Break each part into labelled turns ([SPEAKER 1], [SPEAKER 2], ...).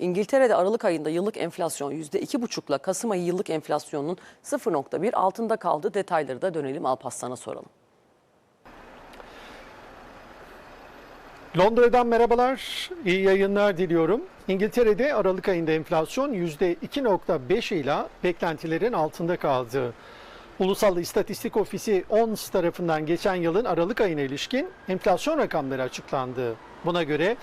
[SPEAKER 1] İngiltere'de Aralık ayında yıllık enflasyon %2,5'la Kasım ayı yıllık enflasyonun 0,1 altında kaldı. Detayları da dönelim Alparslan'a soralım.
[SPEAKER 2] Londra'dan merhabalar, iyi yayınlar diliyorum. İngiltere'de Aralık ayında enflasyon %2.5 ile beklentilerin altında kaldı. Ulusal İstatistik Ofisi ONS tarafından geçen yılın Aralık ayına ilişkin enflasyon rakamları açıklandı. Buna göre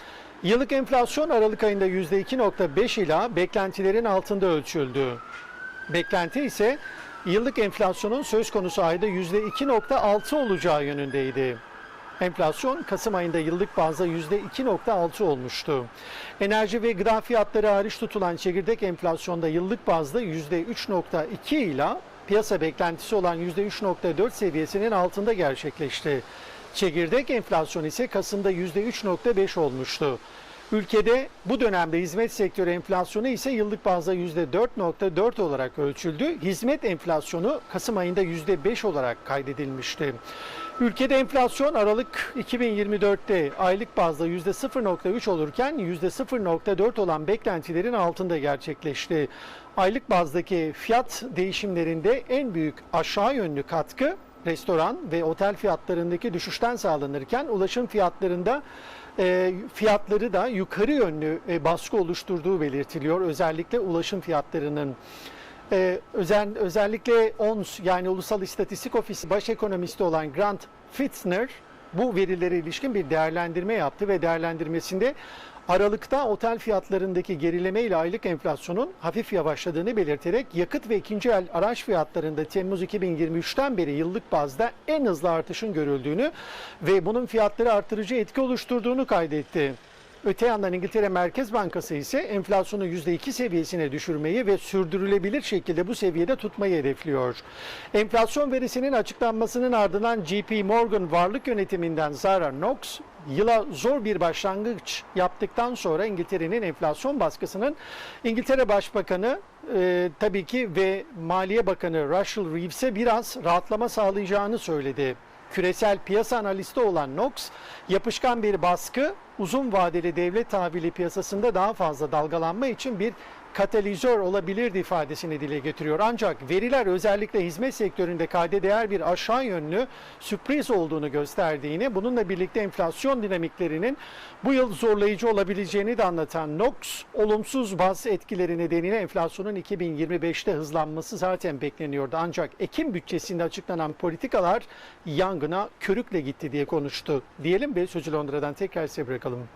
[SPEAKER 2] yıllık enflasyon Aralık ayında %2.5 ile beklentilerin altında ölçüldü. Beklenti ise yıllık enflasyonun söz konusu ayda %2.6 olacağı yönündeydi. Enflasyon Kasım ayında yıllık bazda %2.6 olmuştu. Enerji ve gıda fiyatları hariç tutulan çekirdek enflasyonda yıllık bazda %3.2 ile piyasa beklentisi olan %3.4 seviyesinin altında gerçekleşti. Çekirdek enflasyon ise Kasım'da %3.5 olmuştu. Ülkede bu dönemde hizmet sektörü enflasyonu ise yıllık bazda %4.4 olarak ölçüldü. Hizmet enflasyonu Kasım ayında %5 olarak kaydedilmişti. Ülkede enflasyon Aralık 2024'te aylık bazda %0.3 olurken %0.4 olan beklentilerin altında gerçekleşti. Aylık bazdaki fiyat değişimlerinde en büyük aşağı yönlü katkı restoran ve otel fiyatlarındaki düşüşten sağlanırken ulaşım fiyatlarında e, fiyatları da yukarı yönlü e, baskı oluşturduğu belirtiliyor. Özellikle ulaşım fiyatlarının. Ee, özel, özellikle ONS yani Ulusal İstatistik Ofisi baş ekonomisti olan Grant Fitzner bu verilere ilişkin bir değerlendirme yaptı ve değerlendirmesinde Aralıkta otel fiyatlarındaki gerileme ile aylık enflasyonun hafif yavaşladığını belirterek yakıt ve ikinci el araç fiyatlarında Temmuz 2023'ten beri yıllık bazda en hızlı artışın görüldüğünü ve bunun fiyatları artırıcı etki oluşturduğunu kaydetti. Öte yandan İngiltere Merkez Bankası ise enflasyonu %2 seviyesine düşürmeyi ve sürdürülebilir şekilde bu seviyede tutmayı hedefliyor. Enflasyon verisinin açıklanmasının ardından JP Morgan Varlık Yönetiminden Zara Knox, yıla zor bir başlangıç yaptıktan sonra İngiltere'nin enflasyon baskısının İngiltere Başbakanı e, tabii ki ve Maliye Bakanı Russell Reeves'e biraz rahatlama sağlayacağını söyledi. Küresel piyasa analisti olan Knox, yapışkan bir baskı uzun vadeli devlet tahvili piyasasında daha fazla dalgalanma için bir katalizör olabilirdi ifadesini dile getiriyor. Ancak veriler özellikle hizmet sektöründe kayda değer bir aşağı yönlü sürpriz olduğunu gösterdiğini, bununla birlikte enflasyon dinamiklerinin bu yıl zorlayıcı olabileceğini de anlatan Knox, olumsuz bazı etkileri nedeniyle enflasyonun 2025'te hızlanması zaten bekleniyordu. Ancak Ekim bütçesinde açıklanan politikalar yangına körükle gitti diye konuştu. Diyelim ve sözü Londra'dan tekrar size bırakalım.